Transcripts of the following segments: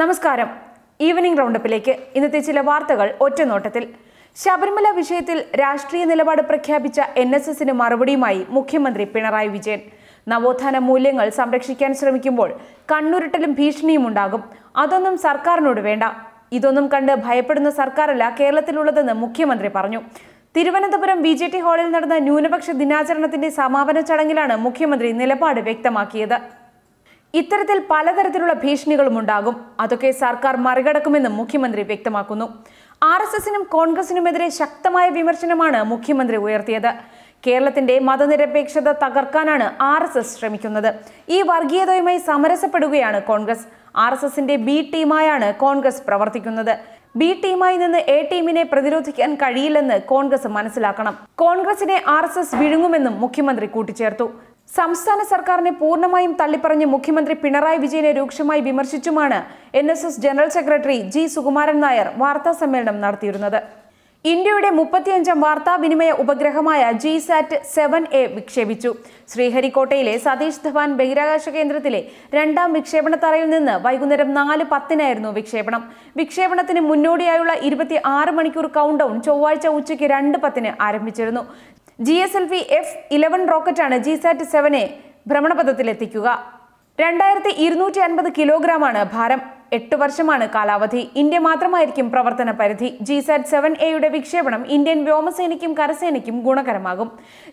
നമസ്കാരം. ഈവനിംഗ് റൗണ്ടപ്പിലേക്ക് ഇന്നത്തെ ചില വാർത്തകൾ ഒറ്റനോട്ടത്തിൽ. ശബരിമല വിഷയത്തിൽ രാഷ്ട്രീയ നിലപാട് പ്രഖ്യാപിച്ച എൻ എസ് എസിന് മറുപടിയുമായി മുഖ്യമന്ത്രി പിണറായി വിജയൻ. നവോത്ഥാന മൂല്യങ്ങൾ സംരക്ഷിക്കാൻ ശ്രമിക്കുമ്പോൾ കണ്ണുരുട്ടലും ഭീഷണിയും ഉണ്ടാകും. അതൊന്നും സർക്കാരിനോട് വേണ്ട. ഇതൊന്നും കണ്ട് ഭയപ്പെടുന്ന സർക്കാരല്ല കേരളത്തിലുള്ളതെന്ന് മുഖ്യമന്ത്രി പറഞ്ഞു. തിരുവനന്തപുരം ബി ജെ ടി ഹാളിൽ നടന്ന ന്യൂനപക്ഷ ദിനാചരണത്തിന്റെ സമാപന ചടങ്ങിലാണ് മുഖ്യമന്ത്രി നിലപാട് വ്യക്തമാക്കിയത്. ഇത്തരത്തിൽ പലതരത്തിലുള്ള ഭീഷണികളും ഉണ്ടാകും. അതൊക്കെ സർക്കാർ മറികടക്കുമെന്നും മുഖ്യമന്ത്രി വ്യക്തമാക്കുന്നു. ആർ എസ് എസിനും കോൺഗ്രസിനുമെതിരെ ശക്തമായ വിമർശനമാണ് മുഖ്യമന്ത്രി ഉയർത്തിയത്. കേരളത്തിന്റെ മതനിരപേക്ഷത തകർക്കാനാണ് ആർ എസ് എസ് ശ്രമിക്കുന്നത്. ഈ വർഗീയതയുമായി സമരസപ്പെടുകയാണ് കോൺഗ്രസ്. ആർ എസ് എസിന്റെ ബി ടീമായാണ് കോൺഗ്രസ് പ്രവർത്തിക്കുന്നത്. ബി ടീമായി നിന്ന് എ ടീമിനെ പ്രതിരോധിക്കാൻ കഴിയില്ലെന്ന് കോൺഗ്രസ് മനസ്സിലാക്കണം. കോൺഗ്രസിനെ ആർ എസ് എസ് വിഴുങ്ങുമെന്നും മുഖ്യമന്ത്രി കൂട്ടിച്ചേർത്തു. സംസ്ഥാന സർക്കാരിനെ പൂർണമായും തള്ളിപ്പറഞ്ഞ് മുഖ്യമന്ത്രി പിണറായി വിജയനെ രൂക്ഷമായി വിമർശിച്ചുമാണ് N S S general secretary G Sukumaran Nair വാർത്താ സമ്മേളനം നടത്തിയിരുന്നത്. ഇന്ത്യയുടെ മുപ്പത്തിയഞ്ചാം വാർത്താവിനിമയ ഉപഗ്രഹമായ ജി സാറ്റ് സെവൻ എ വിക്ഷേപിച്ചു. ശ്രീഹരിക്കോട്ടയിലെ സതീഷ് ധവാൻ ബഹിരാകാശ കേന്ദ്രത്തിലെ രണ്ടാം വിക്ഷേപണ തറയിൽ നിന്ന് വൈകുന്നേരം നാല് പത്തിനായിരുന്നു വിക്ഷേപണം. വിക്ഷേപണത്തിന് മുന്നോടിയായുള്ള ഇരുപത്തി ആറ് മണിക്കൂർ കൗണ്ട് ഡൗൺ ചൊവ്വാഴ്ച ഉച്ചയ്ക്ക് രണ്ട് പത്തിന് ആരംഭിച്ചിരുന്നു. G S L V F eleven റോക്കറ്റാണ് G sat സെവനെ ഭ്രമണപഥത്തിലെത്തിക്കുക രണ്ടായിരത്തി ഇരുന്നൂറ്റി അൻപത് കിലോഗ്രാമാണ് ഭാരം. എട്ട് വർഷമാണ് കാലാവധി. ഇന്ത്യ മാത്രമായിരിക്കും പ്രവർത്തന പരിധി. ജി സാറ്റ് സെവൻ എയുടെ വിക്ഷേപണം ഇന്ത്യൻ വ്യോമസേനയ്ക്കും കരസേനയ്ക്കും ഗുണകരമാകും.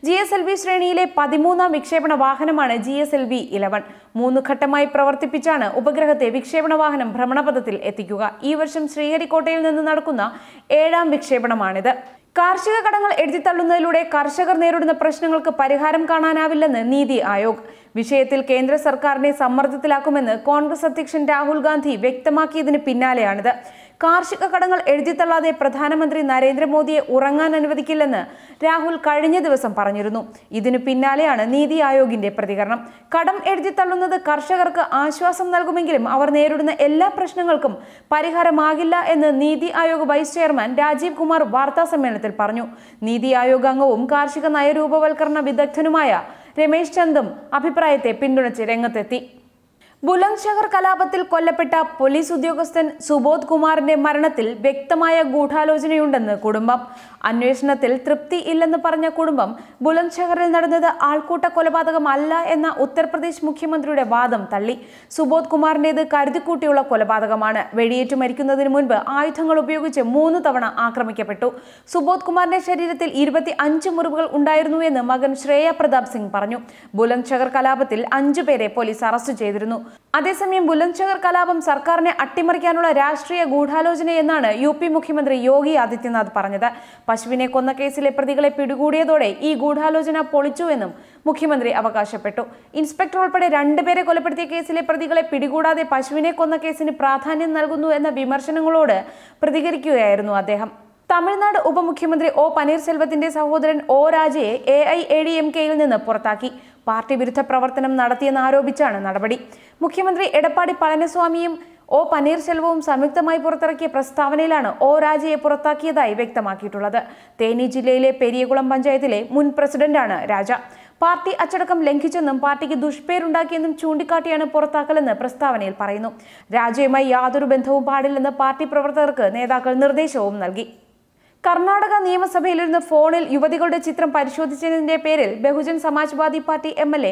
ജി എസ് എൽ വി ശ്രേണിയിലെ പതിമൂന്നാം വിക്ഷേപണ വാഹനമാണ് G S L V eleven മൂന്ന് ഘട്ടമായി പ്രവർത്തിപ്പിച്ചാണ് ഉപഗ്രഹത്തെ വിക്ഷേപണ വാഹനം ഭ്രമണപഥത്തിൽ എത്തിക്കുക. ഈ വർഷം ശ്രീഹരിക്കോട്ടയിൽ നിന്ന് നടക്കുന്ന ഏഴാം വിക്ഷേപണമാണിത്. കാർഷിക കടങ്ങൾ എഴുതിത്തള്ളുന്നതിലൂടെ കർഷകർ നേരിടുന്ന പ്രശ്നങ്ങൾക്ക് പരിഹാരം കാണാനാവില്ലെന്ന് നീതി ആയോഗ്. വിഷയത്തിൽ കേന്ദ്ര സർക്കാരിനെ സമ്മർദ്ദത്തിലാക്കുമെന്ന് കോൺഗ്രസ് അധ്യക്ഷൻ രാഹുൽ ഗാന്ധി വ്യക്തമാക്കിയതിന് പിന്നാലെയാണിത്. കാർഷിക കടങ്ങൾ എഴുതിത്തള്ളാതെ പ്രധാനമന്ത്രി നരേന്ദ്രമോദിയെ ഉറങ്ങാൻ അനുവദിക്കില്ലെന്ന് രാഹുൽ കഴിഞ്ഞ ദിവസം പറഞ്ഞിരുന്നു. ഇതിനു പിന്നാലെയാണ് നീതി ആയോഗിന്റെ പ്രതികരണം. കടം എഴുതിത്തള്ളുന്നത് കർഷകർക്ക് ആശ്വാസം നൽകുമെങ്കിലും അവർ നേരിടുന്ന എല്ലാ പ്രശ്നങ്ങൾക്കും പരിഹാരമാകില്ല എന്ന് നീതി ആയോഗ് വൈസ് ചെയർമാൻ രാജീവ് കുമാർ വാർത്താസമ്മേളനത്തിൽ പറഞ്ഞു. നീതി ആയോഗ് അംഗവും കാർഷിക നയരൂപവൽക്കരണ വിദഗ്ധനുമായ രമേശ് ചന്ദും അഭിപ്രായത്തെ പിന്തുണച്ച് രംഗത്തെത്തി. ബുലന്ദ് ഷഹർ കലാപത്തിൽ കൊല്ലപ്പെട്ട പോലീസ് ഉദ്യോഗസ്ഥൻ സുബോധ് കുമാറിന്റെ മരണത്തിൽ വ്യക്തമായ ഗൂഢാലോചനയുണ്ടെന്ന് കുടുംബം. അന്വേഷണത്തിൽ തൃപ്തി ഇല്ലെന്ന് പറഞ്ഞ കുടുംബം ബുലന്ദ്ശഹറിൽ നടന്നത് ആൾക്കൂട്ട കൊലപാതകമല്ല എന്ന ഉത്തർപ്രദേശ് മുഖ്യമന്ത്രിയുടെ വാദം തള്ളി. സുബോധ് കുമാറിന്റേത് കരുതിക്കൂട്ടിയുള്ള കൊലപാതകമാണ്. വെടിയേറ്റ് മരിക്കുന്നതിന് മുൻപ് ആയുധങ്ങൾ ഉപയോഗിച്ച് മൂന്ന് തവണ ആക്രമിക്കപ്പെട്ടു. സുബോധ് കുമാറിന്റെ ശരീരത്തിൽ ഇരുപത്തി അഞ്ച് മുറിവുകൾ ഉണ്ടായിരുന്നു എന്ന് മകൻ ശ്രേയ പ്രതാപ് സിംഗ് പറഞ്ഞു. ബുലന്ദ്ശഹർ കലാപത്തിൽ അഞ്ചു പേരെ പോലീസ് അറസ്റ്റ് ചെയ്തിരുന്നു. അതേസമയം ബുലന്ദ്ശഹർ കലാപം സർക്കാരിനെ അട്ടിമറിക്കാനുള്ള രാഷ്ട്രീയ ഗൂഢാലോചനയെന്നാണ് യു പി മുഖ്യമന്ത്രി യോഗി ആദിത്യനാഥ് പറഞ്ഞത്. പശുവിനെ കൊന്ന കേസിലെ പ്രതികളെ പിടികൂടിയതോടെ ഈ ഗൂഢാലോചന പൊളിച്ചുവെന്നും മുഖ്യമന്ത്രി അവകാശപ്പെട്ടു. ഇൻസ്പെക്ടർ ഉൾപ്പെടെ രണ്ടുപേരെ കൊലപ്പെടുത്തിയ കേസിലെ പ്രതികളെ പിടികൂടാതെ പശുവിനെ കൊന്ന കേസിന് പ്രാധാന്യം നൽകുന്നു എന്ന വിമർശനങ്ങളോട് പ്രതികരിക്കുകയായിരുന്നു അദ്ദേഹം. തമിഴ്നാട് ഉപമുഖ്യമന്ത്രി ഒ പനീർസെൽവത്തിന്റെ സഹോദരൻ O രാജയെ A I A D M കെയിൽ നിന്ന് പുറത്താക്കി. പാർട്ടി വിരുദ്ധ പ്രവർത്തനം നടത്തിയെന്ന് ആരോപിച്ചാണ് നടപടി. മുഖ്യമന്ത്രി എടപ്പാടി പളനിസ്വാമിയും ഒ പനീർശെൽവവും സംയുക്തമായി പുറത്തിറക്കിയ പ്രസ്താവനയിലാണ് ഒ രാജയെ പുറത്താക്കിയതായി വ്യക്തമാക്കിയിട്ടുള്ളത്. തേനി ജില്ലയിലെ പെരിയകുളം പഞ്ചായത്തിലെ മുൻ പ്രസിഡന്റാണ് രാജ. പാർട്ടി അച്ചടക്കം ലംഘിച്ചെന്നും പാർട്ടിക്ക് ദുഷ്പേരുണ്ടാക്കിയെന്നും ചൂണ്ടിക്കാട്ടിയാണ് പുറത്താക്കലെന്ന് പ്രസ്താവനയിൽ പറയുന്നു. രാജയുമായി യാതൊരു ബന്ധവും പാടില്ലെന്ന് പാർട്ടി പ്രവർത്തകർക്ക് നേതാക്കൾ നിർദ്ദേശവും നൽകി. കർണാടക നിയമസഭയിലിരുന്ന് ഫോണിൽ യുവതികളുടെ ചിത്രം പരിശോധിച്ചതിന്റെ പേരിൽ Bahujan Samajwadi Party M L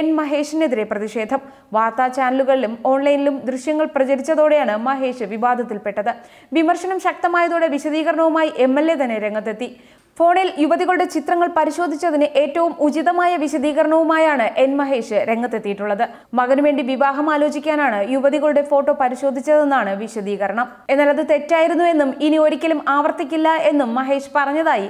N മഹേഷിനെതിരെ പ്രതിഷേധം. വാർത്താ ചാനലുകളിലും ഓൺലൈനിലും ദൃശ്യങ്ങൾ പ്രചരിച്ചതോടെയാണ് മഹേഷ് വിവാദത്തിൽപ്പെട്ടത്. വിമർശനം ശക്തമായതോടെ വിശദീകരണവുമായി എ തന്നെ രംഗത്തെത്തി. ഫോണിൽ യുവതികളുടെ ചിത്രങ്ങൾ പരിശോധിച്ചതിന് ഏറ്റവും ഉചിതമായ വിശദീകരണവുമായാണ് എൻ മഹേഷ് രംഗത്തെത്തിയിട്ടുള്ളത്. മകനുവേണ്ടി വിവാഹം ആലോചിക്കാനാണ് യുവതികളുടെ ഫോട്ടോ പരിശോധിച്ചതെന്നാണ് വിശദീകരണം. എന്നാൽ അത് തെറ്റായിരുന്നു എന്നും ഇനി ഒരിക്കലും ആവർത്തിക്കില്ല എന്നും മഹേഷ് പറഞ്ഞതായി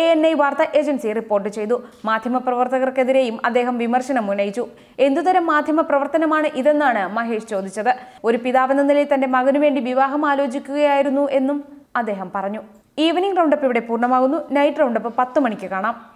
എ എൻ ഐ വാർത്താ ഏജൻസി റിപ്പോർട്ട് ചെയ്തു. മാധ്യമപ്രവർത്തകർക്കെതിരെയും അദ്ദേഹം വിമർശനം ഉന്നയിച്ചു. എന്തുതരം മാധ്യമ പ്രവർത്തനമാണ് ഇതെന്നാണ് മഹേഷ് ചോദിച്ചത്. ഒരു പിതാവെന്ന നിലയിൽ തന്റെ മകനുവേണ്ടി വിവാഹം ആലോചിക്കുകയായിരുന്നു എന്നും അദ്ദേഹം പറഞ്ഞു. ഈവനിംഗ് റൗണ്ടപ്പ് ഇവിടെ പൂർണമാകുന്നു. നൈറ്റ് റൗണ്ടപ്പ് പത്ത് മണിക്ക് കാണാം.